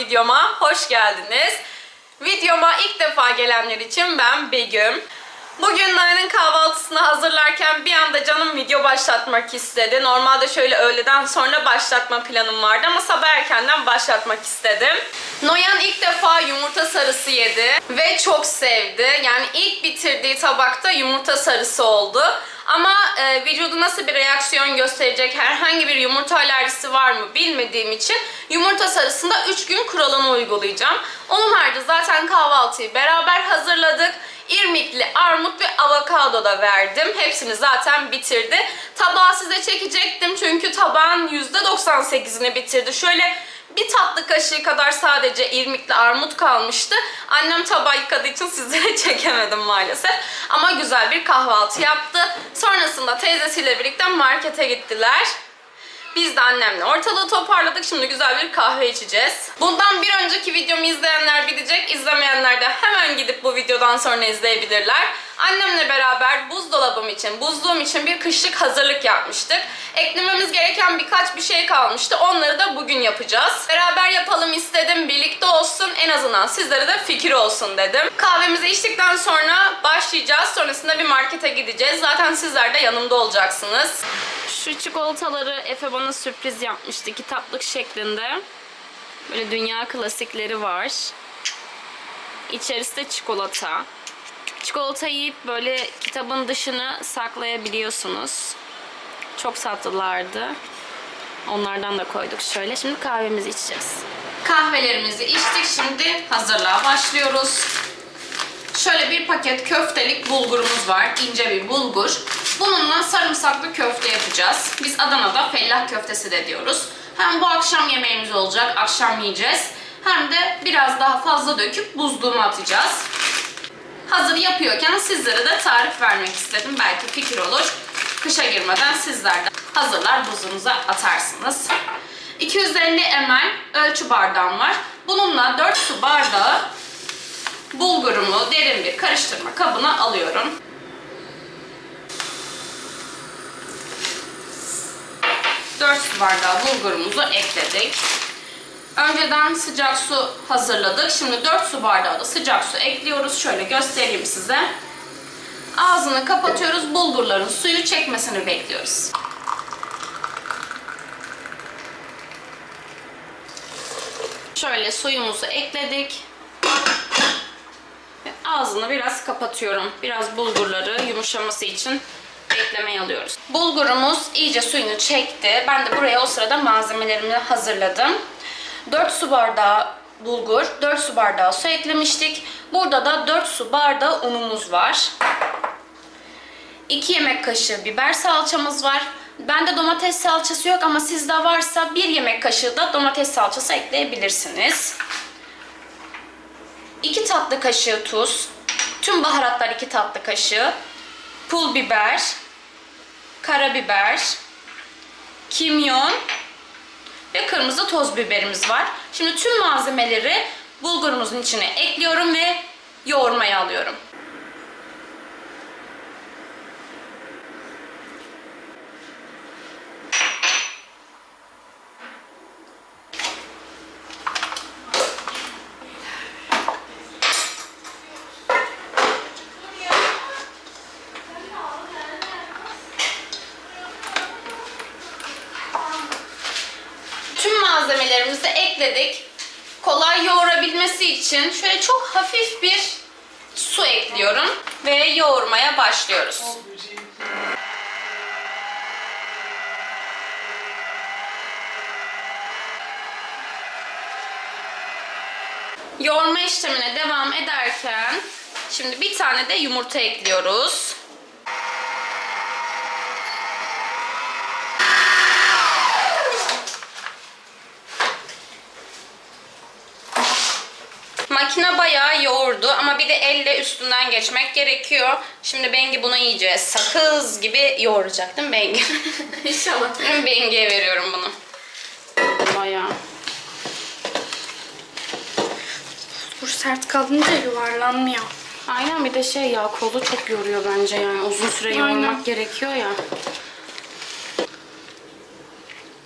videoma hoş geldiniz. Videoma ilk defa gelenler için ben Begüm. Bugün Nalan'ın kahvaltısını hazırlarken bir anda canım video başlatmak istedi. Normalde şöyle öğleden sonra başlatma planım vardı ama sabah erkenden başlatmak istedim. Noyan ilk defa sarısı yedi ve çok sevdi. Yani ilk bitirdiği tabakta yumurta sarısı oldu. Ama e, vücudu nasıl bir reaksiyon gösterecek, herhangi bir yumurta alerjisi var mı bilmediğim için yumurta sarısında 3 gün kuralını uygulayacağım. Onun haricinde zaten kahvaltıyı beraber hazırladık. İrmikli armut ve avokado da verdim. Hepsini zaten bitirdi. Tabağı size çekecektim çünkü tabağın %98'ini bitirdi. Şöyle bir tatlı kaşığı kadar sadece irmikli armut kalmıştı. Annem tabağı yıkadığı için sizlere çekemedim maalesef. Ama güzel bir kahvaltı yaptı. Sonrasında teyzesiyle birlikte markete gittiler. Biz de annemle ortalığı toparladık. Şimdi güzel bir kahve içeceğiz. Bundan bir önceki videomu izleyenler bilecek. İzlemeyenler de hemen gidip bu videodan sonra izleyebilirler. Annemle beraber buzdolabım için, buzluğum için bir kışlık hazırlık yapmıştık. Eklememiz gereken birkaç bir şey kalmıştı. Onları da bugün yapacağız. Beraber yapalım istedim. Birlikte olsun. En azından sizlere de fikir olsun dedim. Kahvemizi içtikten sonra başlayacağız. Sonrasında bir markete gideceğiz. Zaten sizler de yanımda olacaksınız. Şu çikolataları Efe bana sürpriz yapmıştı kitaplık şeklinde. Böyle dünya klasikleri var. İçerisi de çikolata. Çikolata yiyip böyle kitabın dışını saklayabiliyorsunuz. Çok tatlılardı. Onlardan da koyduk şöyle. Şimdi kahvemizi içeceğiz. Kahvelerimizi içtik. Şimdi hazırlığa başlıyoruz. Şöyle bir paket köftelik bulgurumuz var. ince bir bulgur. Bununla sarımsaklı köfte yapacağız. Biz Adana'da fellah köftesi de diyoruz. Hem bu akşam yemeğimiz olacak, akşam yiyeceğiz. Hem de biraz daha fazla döküp buzluğuma atacağız. Hazır yapıyorken sizlere de tarif vermek istedim. Belki fikir olur. Kışa girmeden sizler de hazırlar buzluğunuza atarsınız. 250 ml ölçü bardağım var. Bununla 4 su bardağı bulgurumu derin bir karıştırma kabına alıyorum. Dört su bardağı bulgurumuzu ekledik. Önceden sıcak su hazırladık. Şimdi 4 su bardağı da sıcak su ekliyoruz. Şöyle göstereyim size. Ağzını kapatıyoruz. Bulgurların suyu çekmesini bekliyoruz. Şöyle suyumuzu ekledik. Ağzını biraz kapatıyorum. Biraz bulgurları yumuşaması için beklemeye alıyoruz. Bulgurumuz iyice suyunu çekti. Ben de buraya o sırada malzemelerimi hazırladım. 4 su bardağı bulgur, 4 su bardağı su eklemiştik. Burada da 4 su bardağı unumuz var. 2 yemek kaşığı biber salçamız var. Bende domates salçası yok ama sizde varsa 1 yemek kaşığı da domates salçası ekleyebilirsiniz. 2 tatlı kaşığı tuz, tüm baharatlar 2 tatlı kaşığı, pul biber, karabiber, kimyon ve kırmızı toz biberimiz var. Şimdi tüm malzemeleri bulgurumuzun içine ekliyorum ve yoğurmaya alıyorum. Yoğurabilmesi için şöyle çok hafif bir su ekliyorum ve yoğurmaya başlıyoruz. Yoğurma işlemine devam ederken şimdi bir tane de yumurta ekliyoruz. Makine bayağı yoğurdu ama bir de elle üstünden geçmek gerekiyor. Şimdi Bengi bunu iyice sakız gibi yoğuracak değil mi Bengi? İnşallah. Bengi'ye veriyorum bunu. Bayağı. Bu sert kalınca yuvarlanmıyor. Aynen bir de şey ya kolu çok yoruyor bence yani uzun süre yoğurmak gerekiyor ya.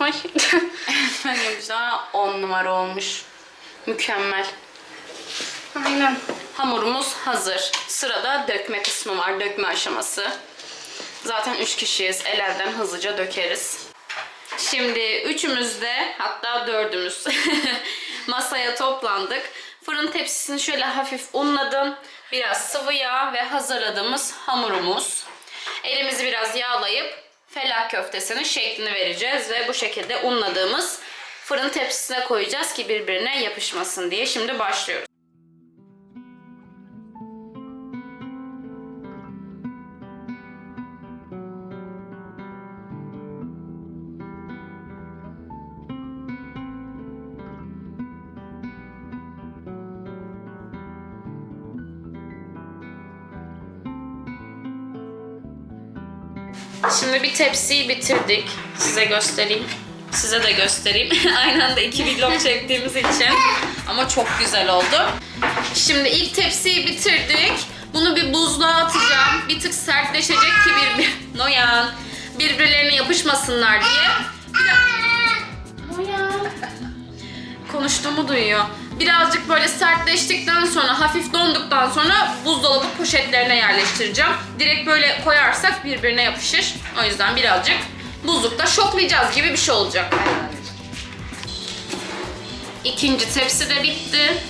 Ay. Benim güzel 10 numara olmuş. Mükemmel. Aynen. Hamurumuz hazır. Sırada dökme kısmı var, dökme aşaması. Zaten 3 kişiyiz. El elden hızlıca dökeriz. Şimdi üçümüz de hatta dördümüz masaya toplandık. Fırın tepsisini şöyle hafif unladım. Biraz sıvı yağ ve hazırladığımız hamurumuz. Elimizi biraz yağlayıp felak köftesinin şeklini vereceğiz ve bu şekilde unladığımız fırın tepsisine koyacağız ki birbirine yapışmasın diye. Şimdi başlıyoruz. Şimdi bir tepsiyi bitirdik. Size göstereyim. Size de göstereyim. Aynı anda iki vlog çektiğimiz için. Ama çok güzel oldu. Şimdi ilk tepsiyi bitirdik. Bunu bir buzluğa atacağım. Bir tık sertleşecek ki birbir... Noyan. Birbirlerine yapışmasınlar diye. Bir de- Noyan. Konuştuğumu duyuyor. Birazcık böyle sertleştikten sonra, hafif donduktan sonra buzdolabı poşetlerine yerleştireceğim. Direkt böyle koyarsak birbirine yapışır. O yüzden birazcık buzlukta şoklayacağız gibi bir şey olacak. İkinci tepsi de bitti.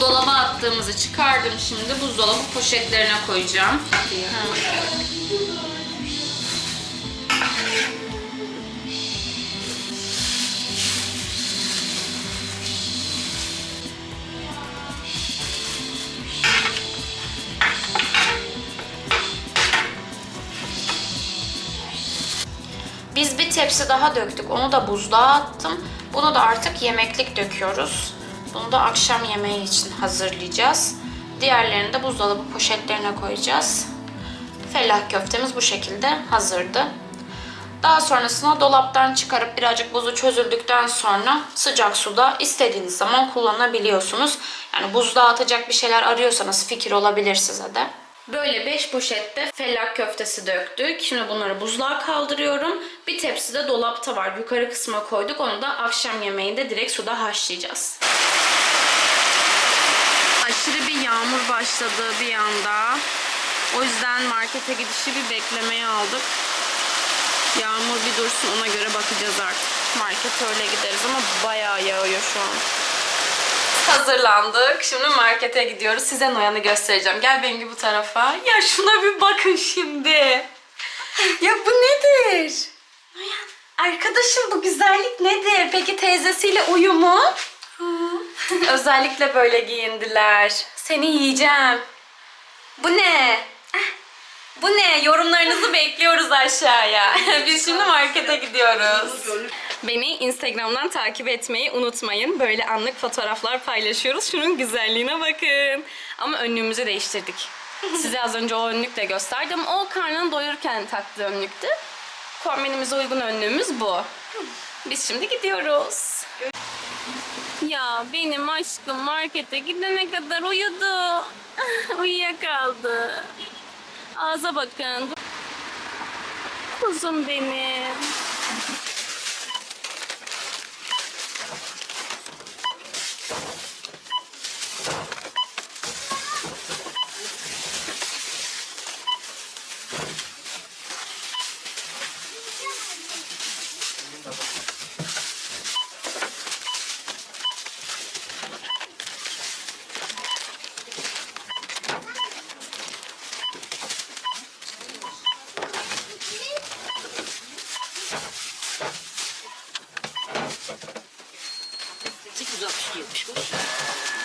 Dolaba attığımızı çıkardım şimdi. Buzdolabı poşetlerine koyacağım. Biz bir tepsi daha döktük. Onu da buzluğa attım. Bunu da artık yemeklik döküyoruz. Bunu da akşam yemeği için hazırlayacağız. Diğerlerini de buzdolabı poşetlerine koyacağız. Fellah köftemiz bu şekilde hazırdı. Daha sonrasında dolaptan çıkarıp birazcık buzu çözüldükten sonra sıcak suda istediğiniz zaman kullanabiliyorsunuz. Yani buzluğa atacak bir şeyler arıyorsanız fikir olabilir size de. Böyle 5 poşette felak köftesi döktük. Şimdi bunları buzluğa kaldırıyorum. Bir tepsi de dolapta var. Yukarı kısma koyduk. Onu da akşam yemeğinde direkt suda haşlayacağız. Aşırı bir yağmur başladı bir anda. O yüzden markete gidişi bir beklemeye aldık. Yağmur bir dursun ona göre bakacağız artık. Markete öyle gideriz ama bayağı yağıyor şu an. Hazırlandık. Şimdi markete gidiyoruz. Size Noyan'ı göstereceğim. Gel Bengi bu tarafa. Ya şuna bir bakın şimdi. Ya bu nedir? Noyan, arkadaşım bu güzellik nedir? Peki teyzesiyle uyumu? Özellikle böyle giyindiler. Seni yiyeceğim. Bu ne? Ah, Bu ne? Yorumlarınızı bekliyoruz aşağıya. Biz şimdi markete gidiyoruz. Beni Instagram'dan takip etmeyi unutmayın. Böyle anlık fotoğraflar paylaşıyoruz. Şunun güzelliğine bakın. Ama önlüğümüzü değiştirdik. Size az önce o önlükle gösterdim. O karnını doyurken taktığı önlüktü. Kombinimize uygun önlüğümüz bu. Biz şimdi gidiyoruz. Ya benim aşkım markete gidene kadar uyudu. Uyuyakaldı. Ağza bakın. Kuzum benim.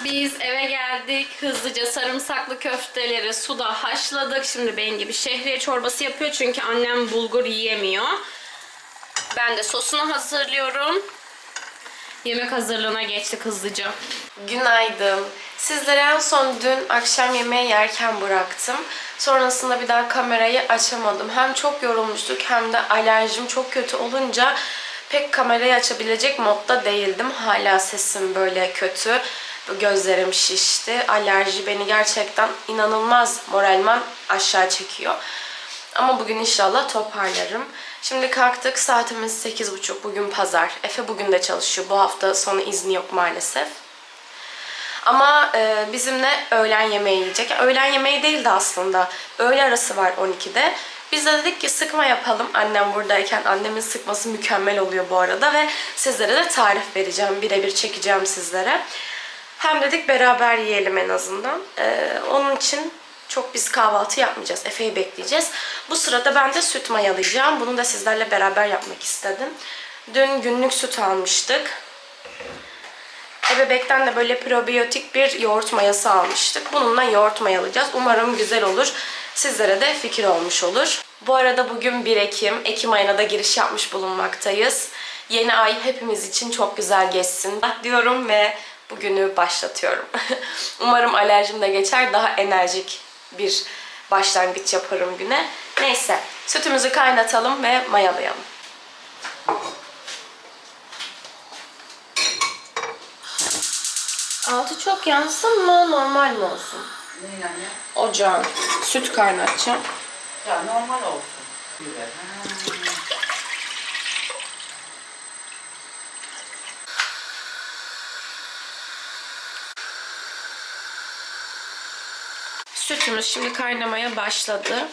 Biz eve geldik. Hızlıca sarımsaklı köfteleri suda haşladık. Şimdi benim gibi şehriye çorbası yapıyor. Çünkü annem bulgur yiyemiyor. Ben de sosunu hazırlıyorum. Yemek hazırlığına geçtik hızlıca. Günaydın. Sizlere en son dün akşam yemeği yerken bıraktım. Sonrasında bir daha kamerayı açamadım. Hem çok yorulmuştuk hem de alerjim çok kötü olunca pek kamerayı açabilecek modda değildim. Hala sesim böyle kötü. Gözlerim şişti. Alerji beni gerçekten inanılmaz moralman aşağı çekiyor. Ama bugün inşallah toparlarım. Şimdi kalktık. Saatimiz 8.30. Bugün pazar. Efe bugün de çalışıyor. Bu hafta sonu izni yok maalesef. Ama e, bizimle öğlen yemeği yiyecek. Öğlen yemeği değildi aslında. Öğle arası var 12'de. Biz de dedik ki sıkma yapalım annem buradayken. Annemin sıkması mükemmel oluyor bu arada ve sizlere de tarif vereceğim. Birebir çekeceğim sizlere. Hem dedik beraber yiyelim en azından. E, onun için çok biz kahvaltı yapmayacağız. Efe'yi bekleyeceğiz. Bu sırada ben de süt mayalayacağım. Bunu da sizlerle beraber yapmak istedim. Dün günlük süt almıştık. Ebebekten de böyle probiyotik bir yoğurt mayası almıştık. Bununla yoğurt mayalayacağız. Umarım güzel olur. Sizlere de fikir olmuş olur. Bu arada bugün 1 Ekim. Ekim ayına da giriş yapmış bulunmaktayız. Yeni ay hepimiz için çok güzel geçsin diyorum ve bugünü başlatıyorum. Umarım alerjim de geçer. Daha enerjik bir başlangıç yaparım güne. Neyse sütümüzü kaynatalım ve mayalayalım. Altı çok yansın mı normal mi olsun? Ne yani? Ocağın. Süt kaynatacağım. Ya normal olsun. Güzel. Ha. Sütümüz şimdi kaynamaya başladı.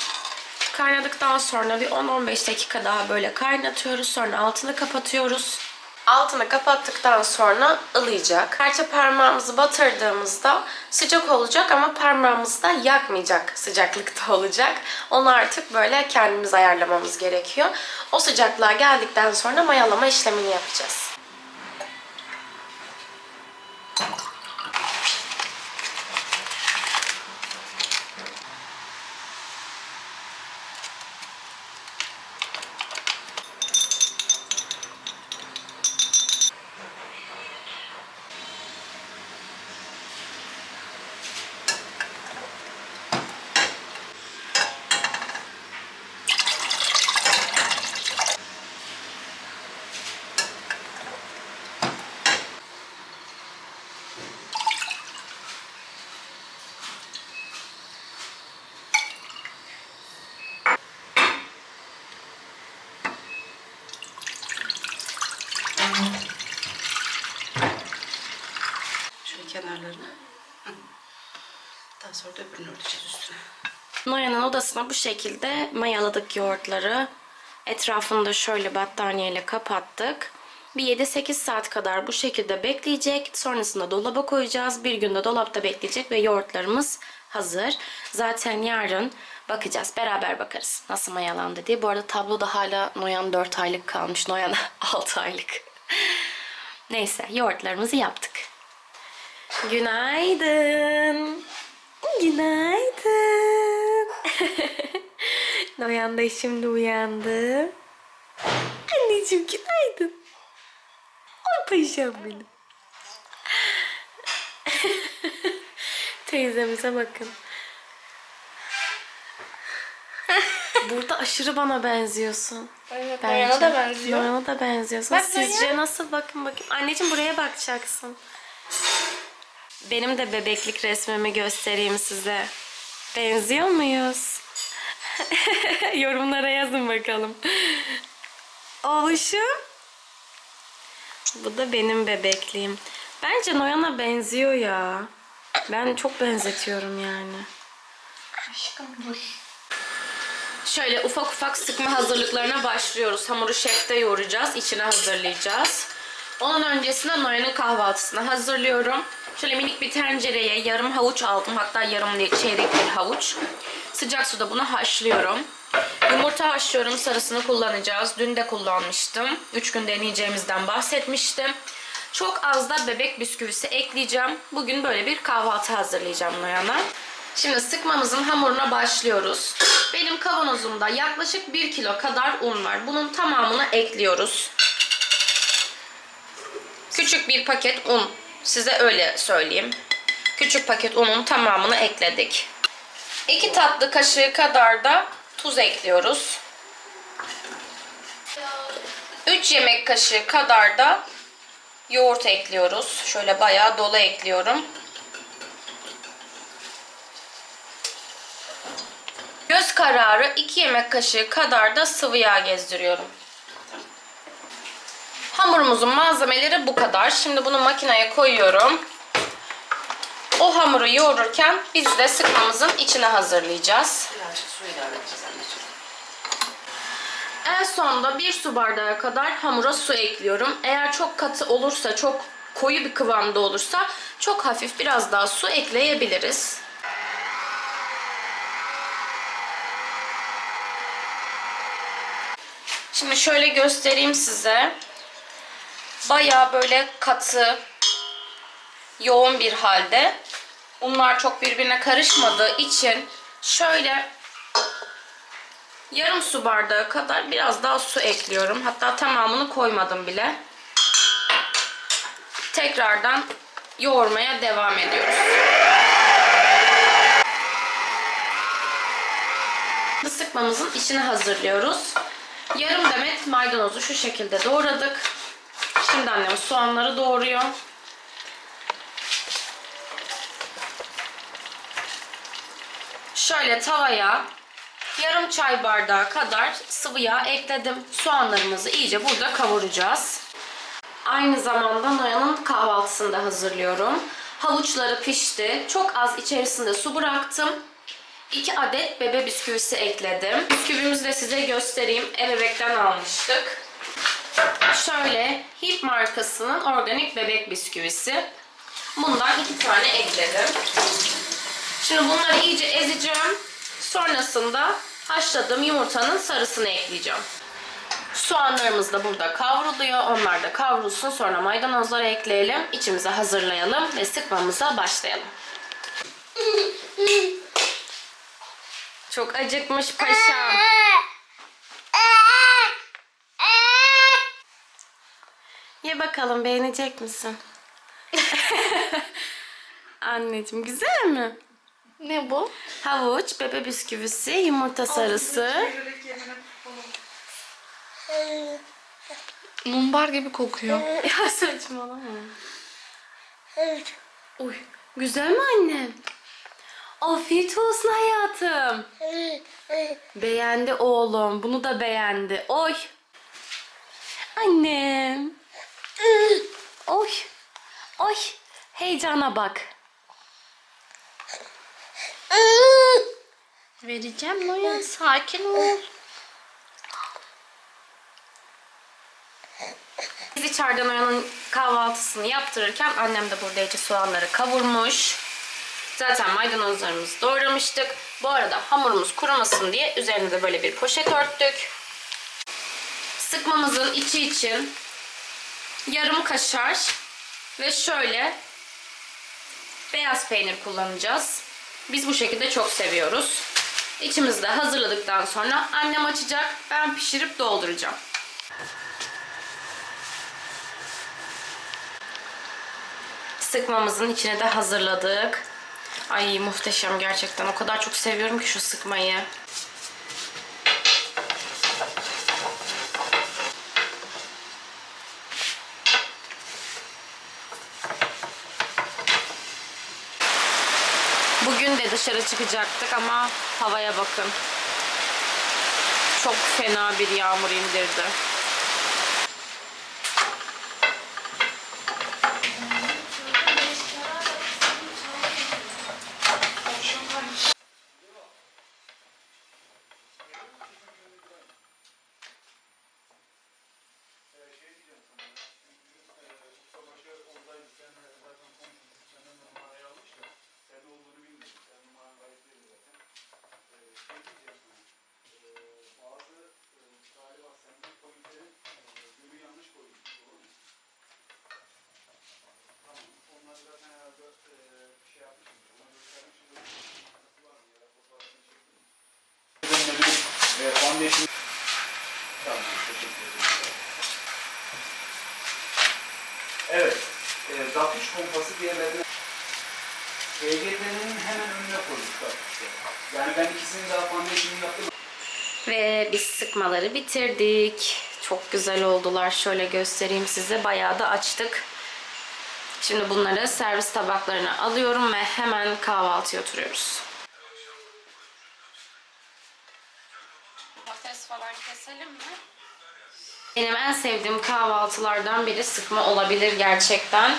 Kaynadıktan sonra bir 10-15 dakika daha böyle kaynatıyoruz. Sonra altını kapatıyoruz. Altını kapattıktan sonra ılıyacak. Serçe parmağımızı batırdığımızda sıcak olacak ama parmağımızı da yakmayacak sıcaklıkta olacak. Onu artık böyle kendimiz ayarlamamız gerekiyor. O sıcaklığa geldikten sonra mayalama işlemini yapacağız. Kenarlarını. Daha sonra da öbürünü örteceğiz üstüne. Noyan'ın odasına bu şekilde mayaladık yoğurtları. Etrafını da şöyle battaniyeyle kapattık. Bir 7-8 saat kadar bu şekilde bekleyecek. Sonrasında dolaba koyacağız. Bir günde dolapta bekleyecek ve yoğurtlarımız hazır. Zaten yarın bakacağız. Beraber bakarız nasıl mayalandı diye. Bu arada tabloda hala Noyan 4 aylık kalmış. Noyan 6 aylık. Neyse yoğurtlarımızı yaptık. Günaydın. Günaydın. Noyan da şimdi uyandı. Anneciğim günaydın. Ay paşam benim. Teyzemize bakın. Burada aşırı bana benziyorsun. Evet, Bence. Noyan'a da benziyor. Noyan'a da benziyorsun. Bak Sizce Noyan. nasıl? Bakın bakayım. Anneciğim buraya bakacaksın. Benim de bebeklik resmimi göstereyim size. Benziyor muyuz? Yorumlara yazın bakalım. Oluşum. Bu da benim bebekliğim. Bence Noyan'a benziyor ya. Ben çok benzetiyorum yani. Aşkım dur. Şöyle ufak ufak sıkma hazırlıklarına başlıyoruz. Hamuru şefte yoğuracağız. içine hazırlayacağız. Onun öncesinde Noyan'ın kahvaltısını hazırlıyorum. Şöyle minik bir tencereye yarım havuç aldım. Hatta yarım değil çeyrek bir havuç. Sıcak suda bunu haşlıyorum. Yumurta haşlıyorum. Sarısını kullanacağız. Dün de kullanmıştım. 3 gün deneyeceğimizden bahsetmiştim. Çok az da bebek bisküvisi ekleyeceğim. Bugün böyle bir kahvaltı hazırlayacağım Noyan'a. Şimdi sıkmamızın hamuruna başlıyoruz. Benim kavanozumda yaklaşık 1 kilo kadar un var. Bunun tamamını ekliyoruz. Küçük bir paket un. Size öyle söyleyeyim. Küçük paket unun tamamını ekledik. 2 tatlı kaşığı kadar da tuz ekliyoruz. 3 yemek kaşığı kadar da yoğurt ekliyoruz. Şöyle bayağı dolu ekliyorum. Göz kararı 2 yemek kaşığı kadar da sıvı yağ gezdiriyorum. Hamurumuzun malzemeleri bu kadar. Şimdi bunu makineye koyuyorum. O hamuru yoğururken biz de sıkmamızın içine hazırlayacağız. Birazcık su ilave edeceğiz anneciğim. En sonda bir su bardağı kadar hamura su ekliyorum. Eğer çok katı olursa, çok koyu bir kıvamda olursa çok hafif biraz daha su ekleyebiliriz. Şimdi şöyle göstereyim size. Baya böyle katı, yoğun bir halde. Unlar çok birbirine karışmadığı için şöyle yarım su bardağı kadar biraz daha su ekliyorum. Hatta tamamını koymadım bile. Tekrardan yoğurmaya devam ediyoruz. Sıkmamızın içini hazırlıyoruz. Yarım demet maydanozu şu şekilde doğradık. Şimdi annem soğanları doğruyor. Şöyle tavaya yarım çay bardağı kadar sıvı yağ ekledim. Soğanlarımızı iyice burada kavuracağız. Aynı zamanda Noyan'ın kahvaltısını da hazırlıyorum. Havuçları pişti. Çok az içerisinde su bıraktım. 2 adet bebe bisküvisi ekledim. Bisküvimizi de size göstereyim. Ebebek'ten almıştık. Şöyle Hip markasının organik bebek bisküvisi. Bundan iki tane ekledim. Şimdi bunları iyice ezeceğim. Sonrasında haşladığım yumurtanın sarısını ekleyeceğim. Soğanlarımız da burada kavruluyor. Onlar da kavrulsun. Sonra maydanozları ekleyelim. İçimize hazırlayalım ve sıkmamıza başlayalım. Çok acıkmış paşam. Ye bakalım beğenecek misin? Anneciğim güzel mi? Ne bu? Havuç, bebe bisküvisi, yumurta sarısı. Mumbar gibi kokuyor. Ya saçmalama. Uy, güzel mi annem? Afiyet olsun hayatım. Beğendi oğlum. Bunu da beğendi. Oy. Annem. Oy. Oy. Heyecana bak. Vereceğim Noyan sakin ol. Biz içeriden Oya'nın kahvaltısını yaptırırken annem de burada iyice soğanları kavurmuş. Zaten maydanozlarımızı doğramıştık. Bu arada hamurumuz kurumasın diye üzerine de böyle bir poşet örttük. Sıkmamızın içi için yarım kaşar ve şöyle beyaz peynir kullanacağız. Biz bu şekilde çok seviyoruz. İçimizi de hazırladıktan sonra annem açacak. Ben pişirip dolduracağım. Sıkmamızın içine de hazırladık. Ay muhteşem gerçekten. O kadar çok seviyorum ki şu sıkmayı. Bugün de dışarı çıkacaktık ama havaya bakın. Çok fena bir yağmur indirdi. Ederim. Evet, e, Dafiş pompası diğerlerine EGT'nin hemen önüne koyduk. Yani ben ikisinin daha foundation'ını yaptım. Ve biz sıkmaları bitirdik. Çok güzel oldular. Şöyle göstereyim size. Bayağı da açtık. Şimdi bunları servis tabaklarına alıyorum ve hemen kahvaltıya oturuyoruz. Patates falan keselim mi? Benim en sevdiğim kahvaltılardan biri sıkma olabilir gerçekten.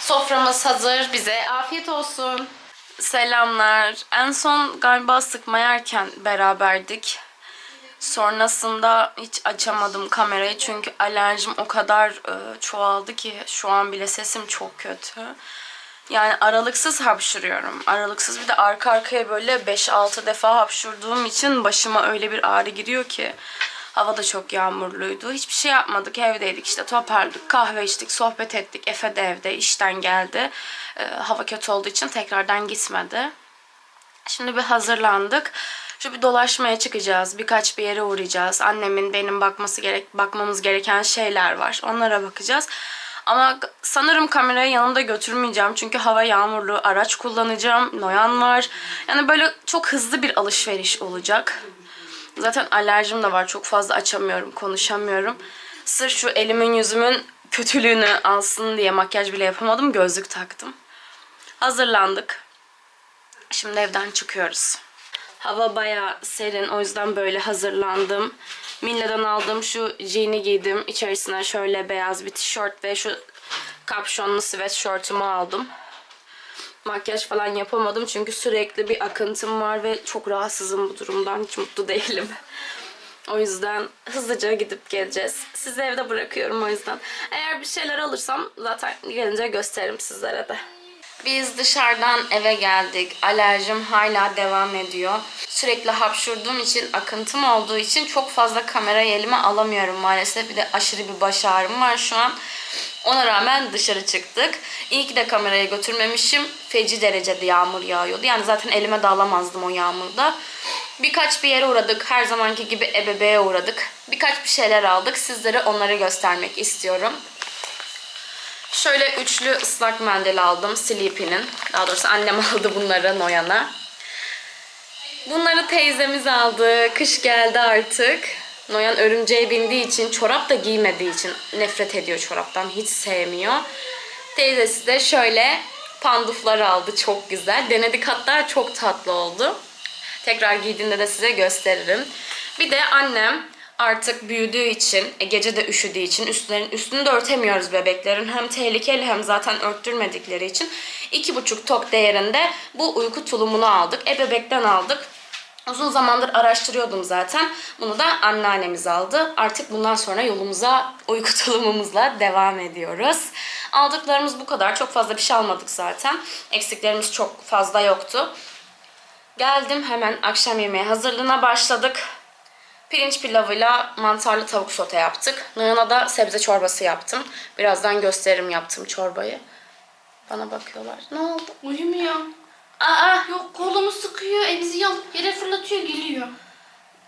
Soframız hazır. Bize afiyet olsun. Selamlar. En son galiba sıkma yerken beraberdik. Sonrasında hiç açamadım kamerayı çünkü alerjim o kadar e, çoğaldı ki şu an bile sesim çok kötü. Yani aralıksız hapşuruyorum. Aralıksız bir de arka arkaya böyle 5-6 defa hapşurduğum için başıma öyle bir ağrı giriyor ki. Hava da çok yağmurluydu. Hiçbir şey yapmadık. Evdeydik işte toparladık. Kahve içtik, sohbet ettik. Efe de evde işten geldi. E, hava kötü olduğu için tekrardan gitmedi. Şimdi bir hazırlandık. Şu bir dolaşmaya çıkacağız. Birkaç bir yere uğrayacağız. Annemin benim bakması gerek bakmamız gereken şeyler var. Onlara bakacağız. Ama sanırım kamerayı yanımda götürmeyeceğim. Çünkü hava yağmurlu. Araç kullanacağım. Noyan var. Yani böyle çok hızlı bir alışveriş olacak. Zaten alerjim de var. Çok fazla açamıyorum, konuşamıyorum. Sırf şu elimin yüzümün kötülüğünü alsın diye makyaj bile yapamadım. Gözlük taktım. Hazırlandık. Şimdi evden çıkıyoruz. Hava bayağı serin o yüzden böyle hazırlandım. Milla'dan aldığım şu jean'i giydim. İçerisine şöyle beyaz bir tişört ve şu kapşonlu sweatshirt'ümü aldım. Makyaj falan yapamadım çünkü sürekli bir akıntım var ve çok rahatsızım bu durumdan. Hiç mutlu değilim. O yüzden hızlıca gidip geleceğiz. Sizi evde bırakıyorum o yüzden. Eğer bir şeyler alırsam zaten gelince gösteririm sizlere de. Biz dışarıdan eve geldik. Alerjim hala devam ediyor. Sürekli hapşurduğum için, akıntım olduğu için çok fazla kamerayı elime alamıyorum maalesef. Bir de aşırı bir baş ağrım var şu an. Ona rağmen dışarı çıktık. İyi ki de kamerayı götürmemişim. Feci derecede yağmur yağıyordu. Yani zaten elime de alamazdım o yağmurda. Birkaç bir yere uğradık. Her zamanki gibi ebebeğe uğradık. Birkaç bir şeyler aldık. Sizlere onları göstermek istiyorum. Şöyle üçlü ıslak mendil aldım Sleepy'nin. Daha doğrusu annem aldı bunları Noyan'a. Bunları teyzemiz aldı. Kış geldi artık. Noyan örümceğe bindiği için, çorap da giymediği için nefret ediyor çoraptan. Hiç sevmiyor. Teyzesi de şöyle panduflar aldı. Çok güzel. Denedik hatta çok tatlı oldu. Tekrar giydiğinde de size gösteririm. Bir de annem artık büyüdüğü için, e, gece de üşüdüğü için üstlerin, üstünü de örtemiyoruz bebeklerin. Hem tehlikeli hem zaten örttürmedikleri için iki buçuk tok değerinde bu uyku tulumunu aldık. Ebebekten aldık. Uzun zamandır araştırıyordum zaten. Bunu da anneannemiz aldı. Artık bundan sonra yolumuza uyku tulumumuzla devam ediyoruz. Aldıklarımız bu kadar. Çok fazla bir şey almadık zaten. Eksiklerimiz çok fazla yoktu. Geldim hemen akşam yemeği hazırlığına başladık. Pirinç pilavıyla mantarlı tavuk sote yaptık. Noyan'a da sebze çorbası yaptım. Birazdan gösteririm yaptığım çorbayı. Bana bakıyorlar. Ne oldu? Uyumuyor. Aa, Yok kolumu sıkıyor, alıp yere fırlatıyor, geliyor.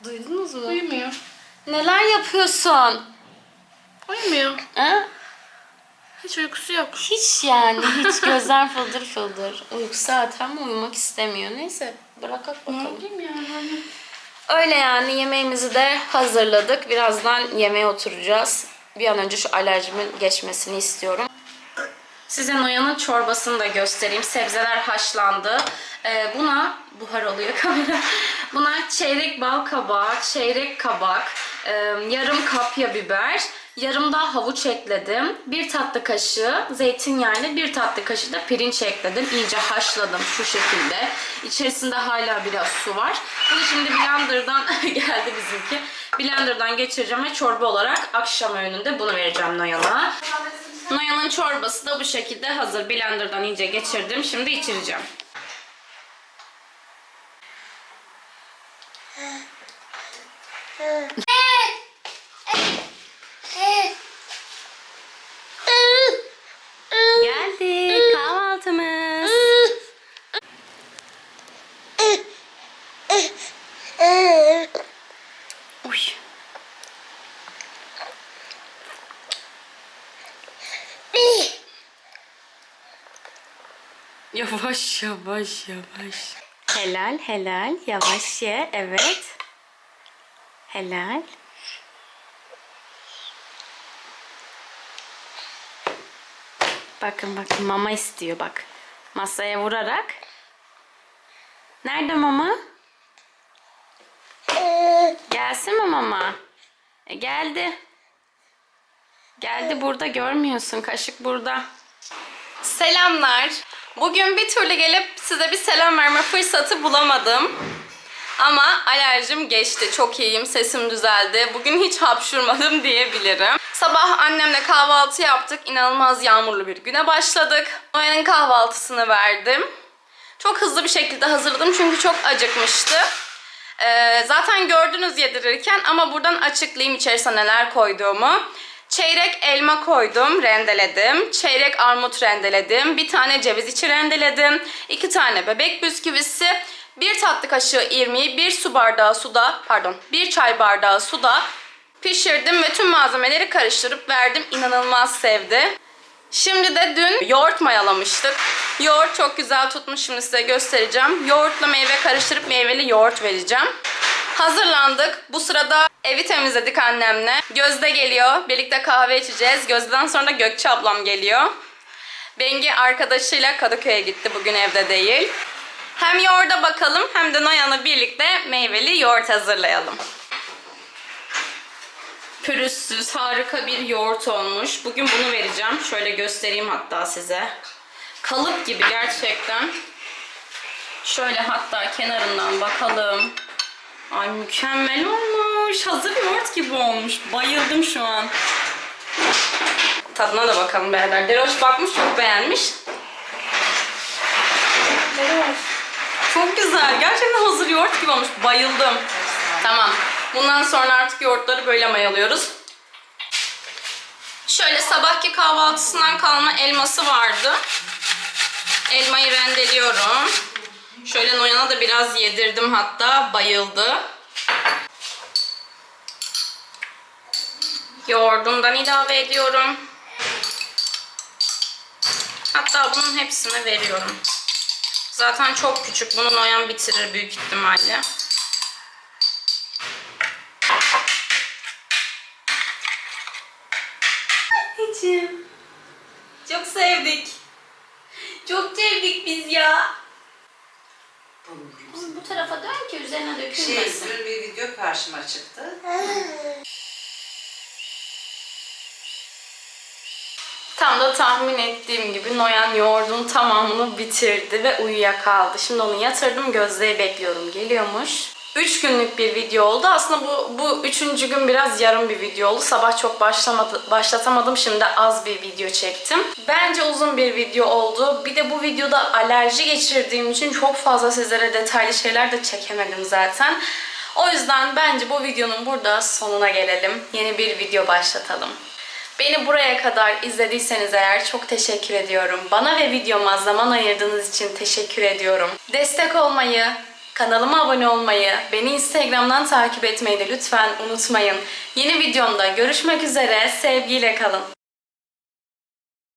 duydunuz mu? Uyumuyor. Neler yapıyorsun? Uyumuyor. Ha? Hiç uykusu yok. Hiç yani hiç gözler fıldır fıldır. Uyku zaten uyumak istemiyor. Neyse bırakak Ne bakalım. yapayım yani? Öyle yani yemeğimizi de hazırladık. Birazdan yemeğe oturacağız. Bir an önce şu alerjimin geçmesini istiyorum. Size Noyan'ın çorbasını da göstereyim. Sebzeler haşlandı. Ee, buna buhar oluyor kamera. Buna çeyrek bal kabağı, çeyrek kabak, e, yarım kapya biber, yarım da havuç ekledim. Bir tatlı kaşığı zeytinyağıyla bir tatlı kaşığı da pirinç ekledim. İyice haşladım şu şekilde. İçerisinde hala biraz su var. Bunu şimdi blenderdan geldi bizimki. Blenderdan geçireceğim ve çorba olarak akşam öğününde bunu vereceğim Noyan'a. Noyan'ın çorbası da bu şekilde hazır. Blenderdan iyice geçirdim. Şimdi içireceğim. Geldi kahvaltımız. Uy. Yavaş yavaş yavaş. Helal helal. Yavaş ye. Evet. Helal. Bakın bakın mama istiyor bak. Masaya vurarak. Nerede mama? Gelsin mi mama? E, geldi. Geldi burada görmüyorsun. Kaşık burada. Selamlar. Bugün bir türlü gelip size bir selam verme fırsatı bulamadım. Ama alerjim geçti. Çok iyiyim. Sesim düzeldi. Bugün hiç hapşurmadım diyebilirim. Sabah annemle kahvaltı yaptık. İnanılmaz yağmurlu bir güne başladık. Noyan'ın kahvaltısını verdim. Çok hızlı bir şekilde hazırladım çünkü çok acıkmıştı. Ee, zaten gördünüz yedirirken ama buradan açıklayayım içerisine neler koyduğumu. Çeyrek elma koydum, rendeledim. Çeyrek armut rendeledim. Bir tane ceviz içi rendeledim. iki tane bebek bisküvisi. Bir tatlı kaşığı irmiği, bir su bardağı suda, pardon, bir çay bardağı suda pişirdim ve tüm malzemeleri karıştırıp verdim. İnanılmaz sevdi. Şimdi de dün yoğurt mayalamıştık. Yoğurt çok güzel tutmuş. Şimdi size göstereceğim. Yoğurtla meyve karıştırıp meyveli yoğurt vereceğim. Hazırlandık. Bu sırada evi temizledik annemle. Gözde geliyor. Birlikte kahve içeceğiz. Gözde'den sonra da Gökçe ablam geliyor. Bengi arkadaşıyla Kadıköy'e gitti. Bugün evde değil. Hem yoğurda bakalım hem de Noyan'la birlikte meyveli yoğurt hazırlayalım. Pürüzsüz harika bir yoğurt olmuş. Bugün bunu vereceğim. Şöyle göstereyim hatta size. Kalıp gibi gerçekten. Şöyle hatta kenarından bakalım. Ay mükemmel olmuş. Hazır yoğurt gibi olmuş. Bayıldım şu an. Tadına da bakalım beraber. Deroş bakmış çok beğenmiş. Çok güzel. Gerçekten hazır yoğurt gibi olmuş. Bayıldım. Tamam. Bundan sonra artık yoğurtları böyle mayalıyoruz. Şöyle sabahki kahvaltısından kalma elması vardı. Elmayı rendeliyorum. Şöyle Noyan'a da biraz yedirdim hatta. Bayıldı. Yoğurdumdan ilave ediyorum. Hatta bunun hepsini veriyorum. Zaten çok küçük. Bunu Noyan bitirir büyük ihtimalle. Anneciğim. Çok sevdik. Çok sevdik biz ya. Bu tarafa dön ki üzerine Şey, dökülmesin. dün bir video karşıma çıktı. Tam da tahmin ettiğim gibi Noyan yoğurdun tamamını bitirdi ve uyuyakaldı. Şimdi onu yatırdım Gözde'yi bekliyorum geliyormuş. 3 günlük bir video oldu. Aslında bu bu üçüncü gün biraz yarım bir video oldu. Sabah çok başlamadı, başlatamadım. Şimdi az bir video çektim. Bence uzun bir video oldu. Bir de bu videoda alerji geçirdiğim için çok fazla sizlere detaylı şeyler de çekemedim zaten. O yüzden bence bu videonun burada sonuna gelelim. Yeni bir video başlatalım. Beni buraya kadar izlediyseniz eğer çok teşekkür ediyorum. Bana ve videoma zaman ayırdığınız için teşekkür ediyorum. Destek olmayı, kanalıma abone olmayı, beni Instagram'dan takip etmeyi de lütfen unutmayın. Yeni videomda görüşmek üzere, sevgiyle kalın.